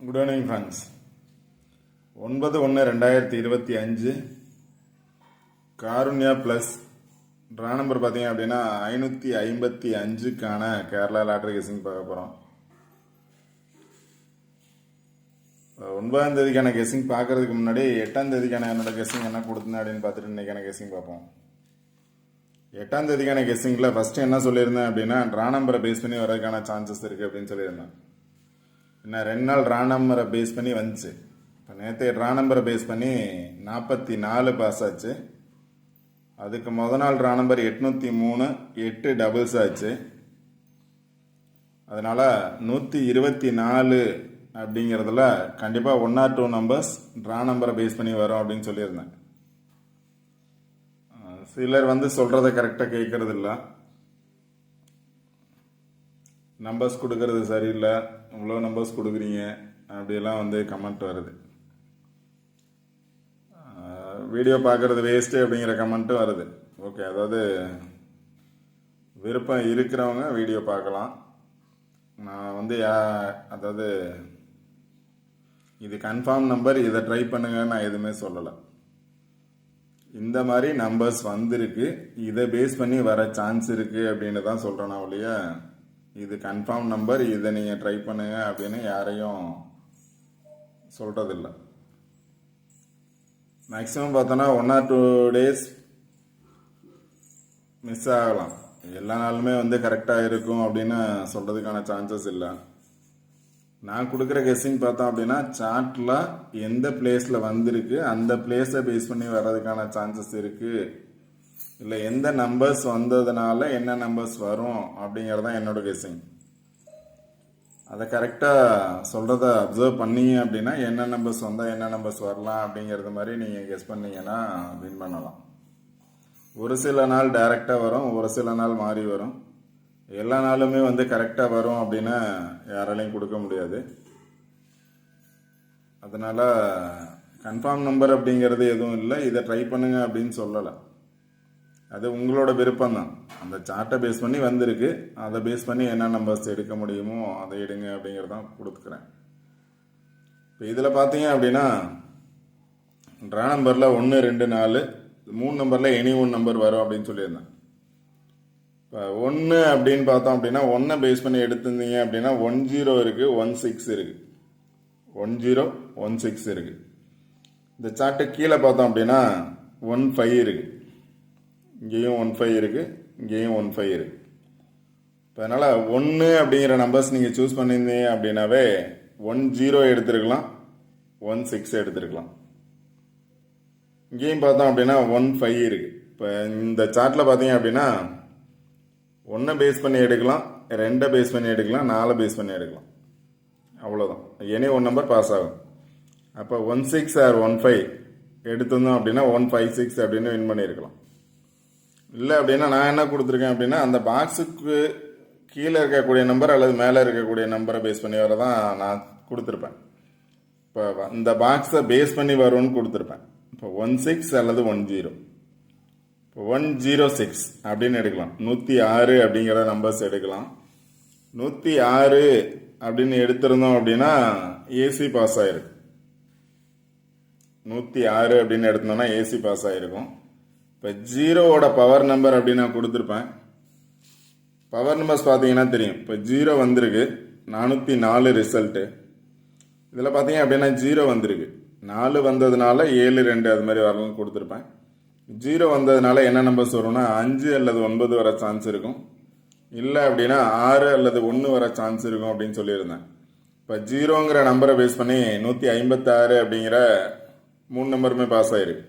Good evening friends ஒன்பது ஒன்று ரெண்டாயிரத்தி இருபத்தி அஞ்சு. காருண்யா ப்ளஸ் ட்ரா நம்பர் பார்த்தீங்க அப்படின்னா ஐநூற்றி ஐம்பத்தி அஞ்சுக்கான கேரளா லாட்ரி கெஸிங் பார்க்க போகிறோம் ஒன்பதாம் தேதிக்கான கெஸ்ஸிங் பார்க்கறதுக்கு முன்னாடி எட்டாம் தேதிக்கான என்னோட கெஸிங் என்ன கொடுத்தேன் அப்படின்னு பார்த்துட்டு இன்னைக்கான கெஸிங் பார்ப்போம். எட்டாம் தேதிக்கான கெஸ்ஸிங்கில் ஃபஸ்ட்டு என்ன சொல்லியிருந்தேன் அப்படின்னா ட்ரா நம்பரை பேஸ் பண்ணி வரதுக்கான சான்சஸ் இருக்குது அப்படின்னு சொல்லியிருந்தேன். என்ன ரெண்டு நாள் ராணம்பரை நம்பரை பேஸ் பண்ணி வந்துச்சு. இப்போ நேற்று ரா நம்பரை பேஸ் பண்ணி நாற்பத்தி நாலு பாஸ் ஆச்சு. அதுக்கு முத நாள் ராணம்பர் நம்பர் எட்நூற்றி மூணு எட்டு டபுள்ஸ் ஆச்சு. அதனால் நூற்றி இருபத்தி நாலு அப்படிங்கிறதுல கண்டிப்பாக one or two numbers draw நம்பரை பேஸ் பண்ணி வரும் அப்படின்னு சொல்லியிருந்தேன். சிலர் வந்து சொல்கிறத கரெக்டாக கேட்குறதில்ல. இல்லை நம்பர்ஸ் கொடுக்கறது சரியில்லை. இவ்வளோ நம்பர்ஸ் கொடுக்குறீங்க. அப்படியெல்லாம் வந்து கமெண்ட் வருது. வீடியோ பார்க்குறது வேஸ்ட்டு அப்படிங்கிற கமெண்ட்டும் வருது. ஓகே அதாவது விருப்பம் இருக்கிறவங்க வீடியோ பார்க்கலாம். நான் வந்து யா அதாவது இது கன்ஃபார்ம் நம்பர் இதை ட்ரை பண்ணுங்க நான் எதுவுமே சொல்லலை. இந்த மாதிரி நம்பர்ஸ் வந்திருக்கு. இதை பேஸ் பண்ணி வர சான்ஸ் இருக்குது அப்படின்னு தான் சொல்கிறேன் நான் ஒழிய. இது கன்ஃபார்ம் நம்பர் இதை நீங்கள் ட்ரை பண்ணுங்க அப்படின்னு யாரையும் சொல்கிறதில்ல மேக்ஸிமம் பார்த்தோன்னா one or two days miss ஆகலாம். எல்லா நாளுமே வந்து கரெக்டாக இருக்கும் அப்படின்னு சொல்கிறதுக்கான சான்சஸ் இல்லை. நான் கொடுக்குற கெஸ்ஸிங் பார்த்தோம் அப்படின்னா சார்ட்டில் எந்த பிளேஸில் வந்திருக்கு அந்த பிளேஸை பேஸ் பண்ணி வர்றதுக்கான சான்சஸ் இருக்குது இல்லை எந்த நம்பர்ஸ் வந்ததுனால என்ன நம்பர்ஸ் வரும் அப்படிங்கிறது தான் என்னோட கெஸிங் அதை கரெக்டாக சொல்கிறத அப்சர்வ் பண்ணீங்க அப்படின்னா என்ன நம்பர்ஸ் வந்தால் என்ன நம்பர்ஸ் வரலாம் அப்படிங்கிறது மாதிரி நீங்கள் கெஸ் பண்ணீங்கன்னா வின் பண்ணலாம். ஒரு சில நாள் டைரெக்டாக வரும் ஒரு சில நாள் மாறி வரும். எல்லா நாளுமே வந்து கரெக்டாக வரும் அப்படின்னு யாராலையும் கொடுக்க முடியாது. அதனால் கன்ஃபார்ம் நம்பர் அப்படிங்கிறது எதுவும் இல்லை. இதை ட்ரை பண்ணுங்க அப்படின்னு சொல்லலை. அது உங்களோட விருப்பம் தான் அந்த சார்ட்டை பேஸ் பண்ணி வந்திருக்கு. அதை பேஸ் பண்ணி என்ன நம்பர்ஸ் எடுக்க முடியுமோ அதை எடுங்க அப்படிங்கிறதான் கொடுத்துக்கிறேன் இப்போ இதில் பார்த்தீங்க அப்படின்னா ட்ரா நம்பரில் ஒன்று ரெண்டு நாலு மூணு நம்பரில் எனி ஒன் நம்பர் வரும் அப்படின்னு சொல்லியிருந்தேன். இப்போ ஒன்று அப்படின்னு பார்த்தோம் அப்படின்னா ஒன்றை பேஸ் பண்ணி எடுத்திருந்தீங்க அப்படின்னா ஒன் ஜீரோ இருக்குது ஒன் சிக்ஸ் இருக்குது ஒன் ஜீரோ ஒன் சிக்ஸ் இருக்குது இந்த சார்ட்டு கீழே பார்த்தோம் அப்படின்னா ஒன் ஃபைவ் இருக்குது இங்கேயும் ஒன் ஃபைவ் இருக்குது இங்கேயும் ஒன் ஃபைவ் இருக்குது இப்போ அதனால் ஒன்று அப்படிங்கிற நம்பர்ஸ் நீங்கள் சூஸ் பண்ணியிருந்தீங்க அப்படின்னாவே ஒன் ஜீரோ எடுத்துருக்கலாம் ஒன் சிக்ஸ் எடுத்துருக்கலாம். இங்கேயும் பார்த்தோம் அப்படின்னா ஒன் ஃபைவ் இருக்குது இப்போ இந்த சார்ட்டில் பார்த்தீங்க அப்படின்னா ஒன்றை பேஸ் பண்ணி எடுக்கலாம் ரெண்டை பேஸ் பண்ணி எடுக்கலாம் நாலு பேஸ் பண்ணி எடுக்கலாம். அவ்வளோதான் எனி ஒன் நம்பர் பாஸ் ஆகும். அப்போ one six or one five எடுத்திருந்தோம் அப்படின்னா ஒன் ஃபைவ் சிக்ஸ் அப்படின்னு வின் பண்ணியிருக்கலாம். இல்லை அப்படின்னா நான் என்ன கொடுத்துருக்கேன் அப்படின்னா அந்த பாக்ஸுக்கு கீழே இருக்கக்கூடிய நம்பர் அல்லது மேலே இருக்கக்கூடிய நம்பரை பேஸ் பண்ணி வரதான் நான் கொடுத்துருப்பேன். இப்போ இந்த பாக்ஸை பேஸ் பண்ணி வரும்னு கொடுத்துருப்பேன். இப்போ ஒன் சிக்ஸ் அல்லது ஒன் ஜீரோ இப்போ ஒன் ஜீரோ சிக்ஸ் அப்படின்னு எடுக்கலாம். நூற்றி ஆறு அப்படிங்கிற நம்பர்ஸ் எடுக்கலாம். நூற்றி ஆறு அப்படின்னு எடுத்திருந்தோம் அப்படின்னா ஏசி பாஸ் ஆயிருக்கு. நூற்றி ஆறு அப்படின்னு எடுத்தோம்னா ஏசி பாஸ் ஆயிருக்கும். இப்போ ஜீரோவோட பவர் நம்பர் அப்படின்னு நான் கொடுத்துருப்பேன். பவர் நம்பர்ஸ் பார்த்தீங்கன்னா தெரியும். இப்போ ஜீரோ வந்திருக்கு. நானூற்றி நாலு ரிசல்ட்டு இதில் பார்த்தீங்க அப்படின்னா ஜீரோ வந்திருக்கு. நாலு வந்ததுனால ஏழு ரெண்டு அது மாதிரி வரலாம் கொடுத்துருப்பேன். ஜீரோ வந்ததுனால என்ன நம்பர்ஸ் வரும்னா அஞ்சு அல்லது ஒன்பது வர சான்ஸ் இருக்கும். இல்லை அப்படின்னா ஆறு அல்லது ஒன்று வர சான்ஸ் இருக்கும் அப்படின்னு சொல்லியிருந்தேன். இப்போ ஜீரோங்கிற நம்பரை பேஸ் பண்ணி நூற்றி ஐம்பத்தாறு அப்படிங்கிற மூணு நம்பருமே பாஸ் ஆயிருக்கு.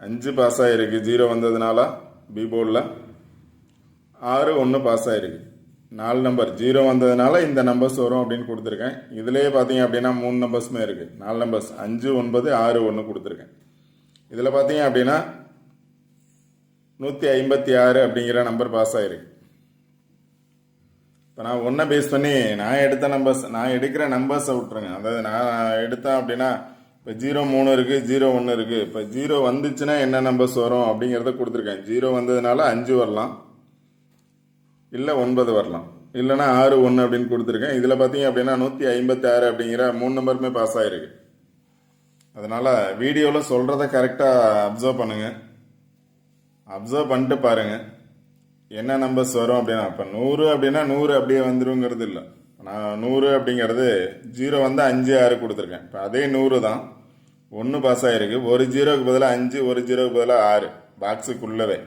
அஞ்சு பாஸ் ஆகிருக்கு ஜீரோ வந்ததுனால பி போர்டில் ஆறு ஒன்று பாஸ் ஆகிருக்கு நாலு நம்பர் ஜீரோ வந்ததுனால இந்த நம்பர்ஸ் வரும் அப்படின்னு கொடுத்துருக்கேன். இதிலே பார்த்தீங்க அப்படின்னா மூணு நம்பர்ஸுமே இருக்குது நாலு நம்பர்ஸ் அஞ்சு ஒன்பது ஆறு ஒன்று கொடுத்துருக்கேன். இதில் பார்த்தீங்க அப்படின்னா நூற்றி ஐம்பத்தி ஆறு அப்படிங்கிற நம்பர் பாஸ் ஆகிருக்கு இப்போ நான் ஒன்றை பேஸ் பண்ணி நான் எடுத்த நம்பர்ஸ் நான் எடுக்கிற நம்பர்ஸை விட்ருங்க அதாவது நான் எடுத்தேன் அப்படின்னா இப்போ ஜீரோ மூணு இருக்குது ஜீரோ ஒன்று இருக்குது இப்போ ஜீரோ வந்துச்சுன்னா என்ன நம்பர்ஸ் வரும் அப்படிங்கிறத கொடுத்துருக்கேன். ஜீரோ வந்ததுனால அஞ்சு வரலாம். இல்லை ஒன்பது வரலாம். இல்லைன்னா ஆறு ஒன்று அப்படின்னு கொடுத்துருக்கேன். இதில் பார்த்தீங்க அப்படின்னா நூற்றி ஐம்பத்தி ஆறு அப்படிங்கிற மூணு நம்பருமே பாஸ் ஆகிருக்கு அதனால் வீடியோவில் சொல்கிறத கரெக்டாக அப்சர்வ் பண்ணுங்கள் அப்சர்வ் பண்ணிட்டு பாருங்கள் என்ன நம்பர்ஸ் வரும் அப்படின்னா இப்போ நூறு அப்படின்னா நூறு அப்படியே வந்துருங்கிறது இல்லை. நான் நூறு அப்படிங்கிறது ஜீரோ வந்து அஞ்சு ஆறு கொடுத்துருக்கேன். இப்போ அதே நூறு தான். ஒன்று பாஸ் ஆகிருக்கு ஒரு ஜீரோக்கு பதிலாக அஞ்சு ஒரு ஜீரோக்கு பதிலாக ஆறு. பாக்ஸுக்குள்ளவே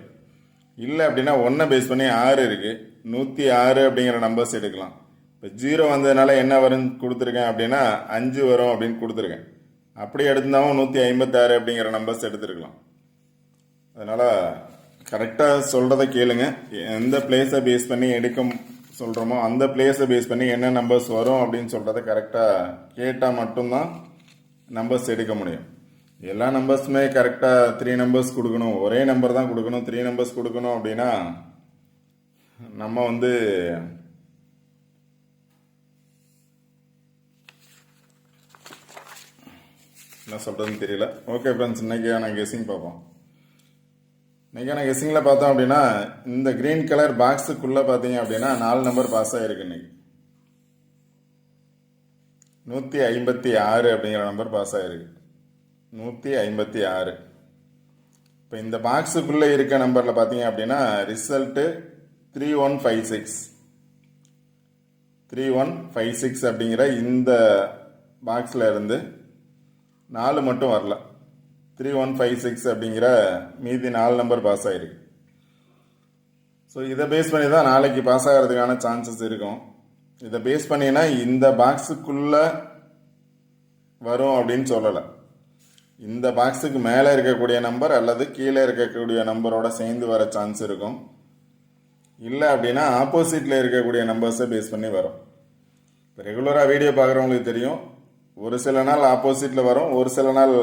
இல்லை அப்படின்னா ஒன்றை பேஸ் பண்ணி ஆறு இருக்குது நூற்றி ஆறு அப்படிங்கிற நம்பர்ஸ் எடுக்கலாம். இப்போ ஜீரோ வந்ததுனால என்ன வரும்னு கொடுத்துருக்கேன் அப்படின்னா அஞ்சு வரும் அப்படின்னு கொடுத்துருக்கேன். அப்படி எடுத்திருந்தாவும் நூற்றி ஐம்பத்தாறு அப்படிங்கிற நம்பர்ஸ் எடுத்துருக்கலாம். அதனால் கரெக்டாக சொல்கிறத கேளுங்க. எந்த பிளேஸை பேஸ் பண்ணி எடுக்க சொல்கிறோமோ அந்த பிளேஸை பேஸ் பண்ணி என்ன நம்பர்ஸ் வரும் அப்படின்னு சொல்கிறத கரெக்டாக கேட்டால் மட்டும்தான் நம்பர்ஸ் எடுக்க முடியும். எல்லா நம்பர்ஸுமே கரெக்டாக த்ரீ நம்பர்ஸ் கொடுக்கணும். ஒரே நம்பர் தான் கொடுக்கணும். த்ரீ நம்பர்ஸ் கொடுக்கணும் அப்படின்னா நம்ம வந்து என்ன சொல்கிறதுன்னு தெரியல. ஓகே ஃப்ரெண்ட்ஸ் இன்னைக்கான கெஸ்ஸிங் பார்ப்போம். இன்னைக்கான கெஸ்ஸிங்கில் பார்த்தோம் அப்படின்னா இந்த க்ரீன் கலர் பாக்ஸுக்குள்ளே பார்த்தீங்க அப்படின்னா நாலு நம்பர் பாஸ் ஆகிருக்கு இன்னைக்கு. நூற்றி ஐம்பத்தி ஆறு அப்படிங்கிற நம்பர் பாஸ் ஆகிருக்கு நூற்றி ஐம்பத்தி ஆறு. இப்போ இந்த பாக்ஸுக்குள்ளே இருக்க நம்பரில் பார்த்தீங்க அப்படின்னா result three one five six three one five six அப்படிங்கிற இந்த பாக்ஸில் இருந்து நாலு மட்டும் வரல. த்ரீ ஒன் ஃபைவ் சிக்ஸ் அப்படிங்கிற மீதி நாலு நம்பர் பாஸ் ஆகிருக்கு ஸோ இதை பேஸ் பண்ணி தான் நாளைக்கு பாஸ் ஆகிறதுக்கான சான்சஸ் இருக்கும். இதை பேஸ் பண்ணினா இந்த பாக்ஸுக்குள்ளே வரும் அப்படின்னு சொல்லலை. இந்த பாக்ஸுக்கு மேலே இருக்கக்கூடிய நம்பர் அல்லது கீழே இருக்கக்கூடிய நம்பரோட சேர்ந்து வர சான்ஸ் இருக்கும். இல்லை அப்படின்னா ஆப்போசிட்டில் இருக்கக்கூடிய நம்பர்ஸை பேஸ் பண்ணி வரும். இப்போ ரெகுலராக வீடியோ பார்க்குறவங்களுக்கு தெரியும். ஒரு சில நாள் ஆப்போசிட்டில் வரும் ஒரு சில நாள்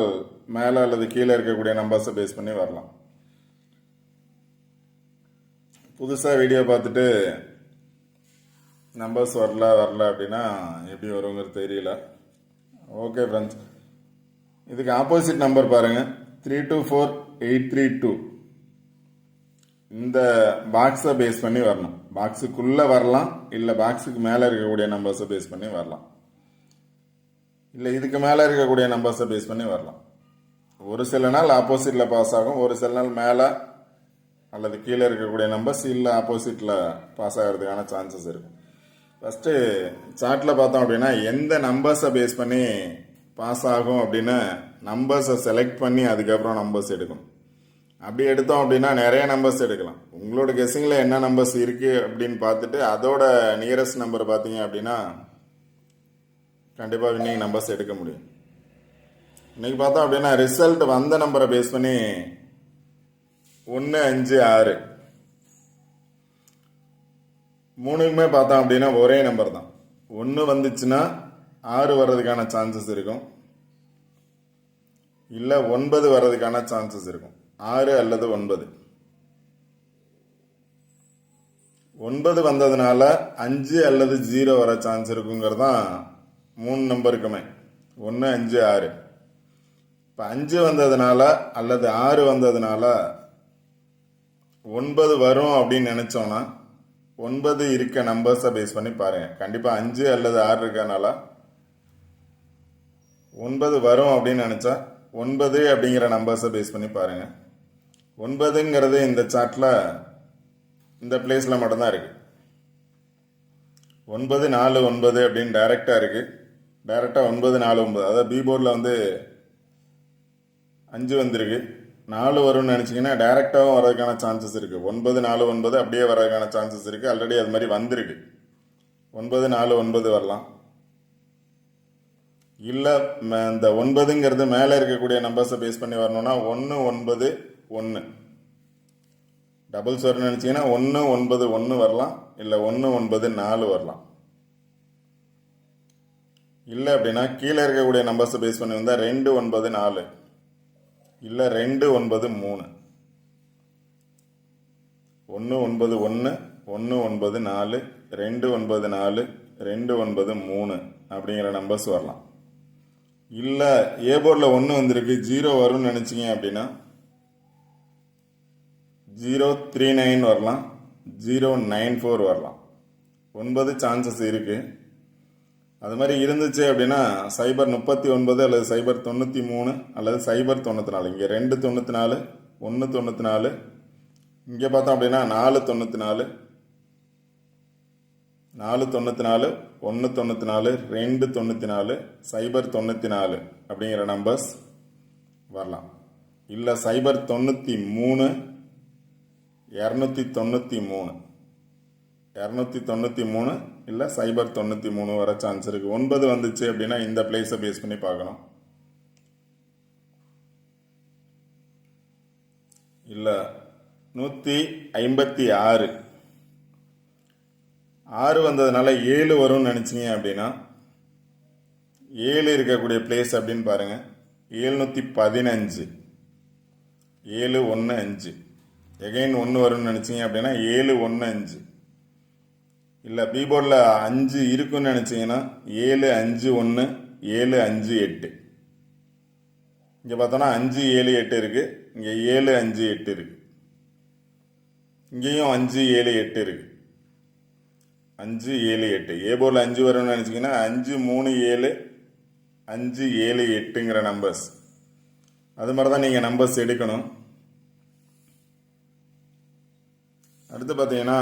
மேலே அல்லது கீழே இருக்கக்கூடிய நம்பர்ஸை பேஸ் பண்ணி வரலாம். புதுசாக வீடியோ பார்த்துட்டு நம்பர்ஸ் வரல வரல அப்படின்னா எப்படி வருங்கிறது தெரியல. ஓகே ஃப்ரெண்ட்ஸ் இதுக்கு ஆப்போசிட் நம்பர் பாருங்கள் three two four eight three two இந்த பாக்ஸை பேஸ் பண்ணி வரணும். பாக்ஸுக்குள்ளே வரலாம் இல்லை பாக்ஸுக்கு மேலே இருக்கக்கூடிய நம்பர்ஸை பேஸ் பண்ணி வரலாம். இல்லை இதுக்கு மேலே இருக்கக்கூடிய நம்பர்ஸை பேஸ் பண்ணி வரலாம். ஒரு சில நாள் ஆப்போசிட்டில் பாஸ் ஆகும் ஒரு சில நாள் மேலே அல்லது கீழே இருக்கக்கூடிய நம்பர்ஸ் இல்லை ஆப்போசிட்டில் பாஸ் ஆகிறதுக்கான சான்சஸ் இருக்கும் ஃபஸ்ட்டு சார்ட்டில் பார்த்தோம் அப்படின்னா எந்த நம்பர்ஸை பேஸ் பண்ணி பாஸ் ஆகும் அப்படின்னு நம்பர்ஸை செலக்ட் பண்ணி அதுக்கப்புறம் நம்பர்ஸ் எடுக்கணும் அப்படி எடுத்தோம் அப்படின்னா நிறைய நம்பர்ஸ் எடுக்கலாம். உங்களோட கெஸ்ஸிங்கில் என்ன நம்பர்ஸ் இருக்குது அப்படின்னு பார்த்துட்டு அதோட நியரஸ்ட் நம்பர் பார்த்தீங்க அப்படின்னா கண்டிப்பாக வின்னிங் நம்பர்ஸ் எடுக்க முடியும். இன்னைக்கு பார்த்தோம் அப்படின்னா ரிசல்ட் வந்த நம்பரை பேஸ் பண்ணி ஒன்று அஞ்சு ஆறு. மூணுக்குமே பார்த்தோம் அப்படின்னா ஒரே நம்பர் தான். ஒன்று வந்துச்சுன்னா ஆறு வர்றதுக்கான சான்சஸ் இருக்கும். இல்லை ஒன்பது வர்றதுக்கான சான்சஸ் இருக்கும். ஆறு அல்லது ஒன்பது. ஒன்பது வந்ததுனால அஞ்சு அல்லது ஜீரோ வர சான்ஸ் இருக்குங்கிறது தான் மூணு நம்பருக்குமே ஒன்று அஞ்சு ஆறு. இப்போ அஞ்சு வந்ததுனால அல்லது ஆறு வந்ததுனால ஒன்பது வரும் அப்படின்னு நினச்சோன்னா ஒன்பது இருக்க நம்பர்ஸை பேஸ் பண்ணி பாருங்கள் கண்டிப்பாக அஞ்சு அல்லது ஆறு இருக்கனால ஒன்பது வரும் அப்படின்னு நினச்சா ஒன்பது அப்படிங்கிற நம்பர்ஸை பேஸ் பண்ணி பாருங்கள் ஒன்பதுங்கிறது இந்த சார்ட்டில் இந்த பிளேஸில் மட்டும்தான் இருக்குது ஒன்பது நாலு ஒன்பது அப்படின்னு டைரெக்டாக இருக்குது டைரெக்டாக ஒன்பது நாலு ஒன்பது. அதாவது பி போர்டில் வந்து அஞ்சு வந்திருக்கு. நாலு வரும்னு நினச்சிங்கன்னா டேரெக்டாகவும் வரதுக்கான சான்சஸ் இருக்குது ஒன்பது நாலு ஒன்பது அப்படியே வரதுக்கான சான்சஸ் இருக்குது ஆல்ரெடி அது மாதிரி வந்திருக்கு. ஒன்பது நாலு ஒன்பது வரலாம். இல்லை இந்த ஒன்பதுங்கிறது மேலே இருக்கக்கூடிய நம்பர்ஸை பேஸ் பண்ணி வரணும்னா ஒன்று ஒன்பது ஒன்று டபுள்ஸ் வரும்னு நினச்சிங்கன்னா ஒன்று ஒன்பது ஒன்று வரலாம். இல்லை ஒன்று ஒன்பது நாலு வரலாம். இல்லை அப்படின்னா கீழே இருக்கக்கூடிய நம்பர்ஸை பேஸ் பண்ணி வந்தால் ரெண்டு ஒன்பது நாலு. இல்லை ரெண்டு ஒன்பது மூணு. ஒன்று ஒன்பது ஒன்று ஒன்று ஒன்பது நாலு ரெண்டு ஒன்பது நாலு ரெண்டு ஒன்பது மூணு அப்படிங்கிற நம்பர்ஸ் வரலாம். இல்லை ஏ போர்டில் ஒன்று வந்திருக்கு ஜீரோ வரும்னு நினச்சிங்க அப்படின்னா ஜீரோ த்ரீ நைன் வரலாம் ஜீரோ நைன் ஃபோர் வரலாம். ஒன்பது சான்சஸ் இருக்குது அது மாதிரி இருந்துச்சு அப்படின்னா சைபர் முப்பத்தி ஒன்பது அல்லது சைபர் தொண்ணூற்றி மூணு அல்லது சைபர் தொண்ணூற்றி நாலு. இங்கே ரெண்டு தொண்ணூற்றி நாலு ஒன்று தொண்ணூற்றி நாலு. இங்கே பார்த்தோம் அப்படின்னா நாலு தொண்ணூற்றி நாலு நாலு தொண்ணூற்றி நாலு ஒன்று தொண்ணூற்றி நாலு ரெண்டு தொண்ணூற்றி நாலு சைபர் தொண்ணூற்றி நாலு அப்படிங்கிற நம்பர்ஸ் வரலாம். இல்லை சைபர் தொண்ணூற்றி மூணு இரநூத்தி தொண்ணூற்றி மூணு. இரநூத்தி தொண்ணூற்றி மூணு இல்லை சைபர் தொண்ணூற்றி மூணு வர சான்ஸ் இருக்குது ஒன்பது வந்துச்சு அப்படின்னா இந்த பிளேஸை பேஸ் பண்ணி பார்க்கணும். இல்லை நூற்றி ஐம்பத்தி ஆறு. ஆறு வந்ததுனால ஏழு வரும்னு நினச்சிங்க அப்படின்னா ஏழு இருக்கக்கூடிய பிளேஸ் அப்படின்னு பாருங்கள் ஏழ்நூற்றி பதினஞ்சு. ஏழு ஒன்று அஞ்சு. எகைன் ஒன்று வரும்னு நினச்சிங்க அப்படின்னா ஏழு ஒன்று அஞ்சு. இல்லை பீபோர்டில் அஞ்சு இருக்குன்னு நினச்சிங்கன்னா ஏழு அஞ்சு ஒன்று ஏழு அஞ்சு எட்டு. இங்கே பார்த்தோன்னா அஞ்சு ஏழு எட்டு இருக்குது இங்கே ஏழு அஞ்சு எட்டு இருக்குது இங்கேயும் அஞ்சு ஏழு எட்டு இருக்குது அஞ்சு ஏழு எட்டு. ஏ போர்டில் அஞ்சு வரும்னு நினச்சிங்கன்னா அஞ்சு மூணு ஏழு அஞ்சு ஏழு எட்டுங்கிற நம்பர்ஸ் அது மாதிரி தான் நீங்கள் நம்பர்ஸ் எடுக்கணும். அடுத்து பார்த்தீங்கன்னா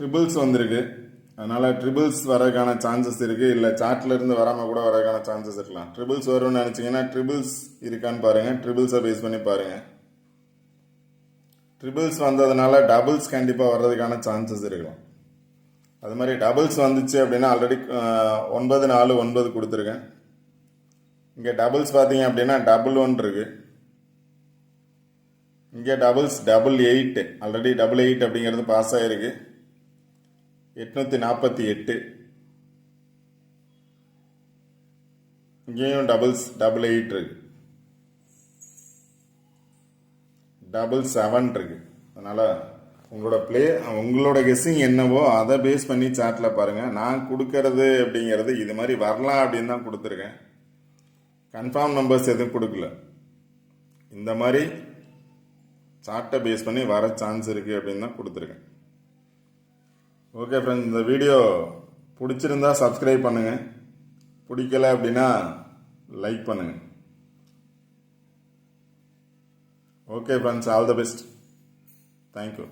ட்ரிபிள்ஸ் வந்திருக்கு. அதனால் ட்ரிபிள்ஸ் வரதுக்கான சான்சஸ் இருக்குது இல்லை சார்ட்லிருந்து வராமல் கூட வரதுக்கான சான்சஸ் இருக்கலாம். ட்ரிபிள்ஸ் வரும்னு நினச்சிங்கன்னா ட்ரிபிள்ஸ் இருக்கான்னு பாருங்கள் ட்ரிபிள்ஸை பேஸ் பண்ணி பாருங்கள் ட்ரிபிள்ஸ் வந்ததுனால டபுள்ஸ் கண்டிப்பாக வர்றதுக்கான சான்சஸ் இருக்கலாம். அது மாதிரி டபுள்ஸ் வந்துச்சு அப்படின்னா ஆல்ரெடி ஒன்பது நாலு ஒன்பது கொடுத்துருக்கேன். இங்கே டபுள்ஸ் பார்த்தீங்க அப்படின்னா டபுள் ஒன் இருக்குது இங்கே doubles double eight already double eight அப்படிங்கிறது பாஸ் ஆகிருக்கு எட்நூற்றி நாற்பத்தி எட்டு. இங்கேயும் டபுள்ஸ் டபுள் எயிட் இருக்கு. டபுள் செவன் இருக்கு. அதனால் உங்களோட ப்ளே உங்களோட கெஸ்ஸிங் என்னவோ அதை பேஸ் பண்ணி சாட்டில் பாருங்கள் நான் கொடுக்கறது அப்படிங்கிறது இது மாதிரி வரலாம் அப்படின்னு தான் கொடுத்துருக்கேன். கன்ஃபார்ம் நம்பர்ஸ் எதுவும் கொடுக்கல. இந்த மாதிரி சார்ட்டை பேஸ் பண்ணி வர சான்ஸ் இருக்குது அப்படின்னு தான் கொடுத்துருக்கேன். ஓகே ஃப்ரெண்ட்ஸ் இந்த வீடியோ பிடிச்சிருந்தா சப்ஸ்கிரைப் பண்ணுங்கள் பிடிக்கல அப்படின்னா லைக் பண்ணுங்கள் okay friends all the best thank you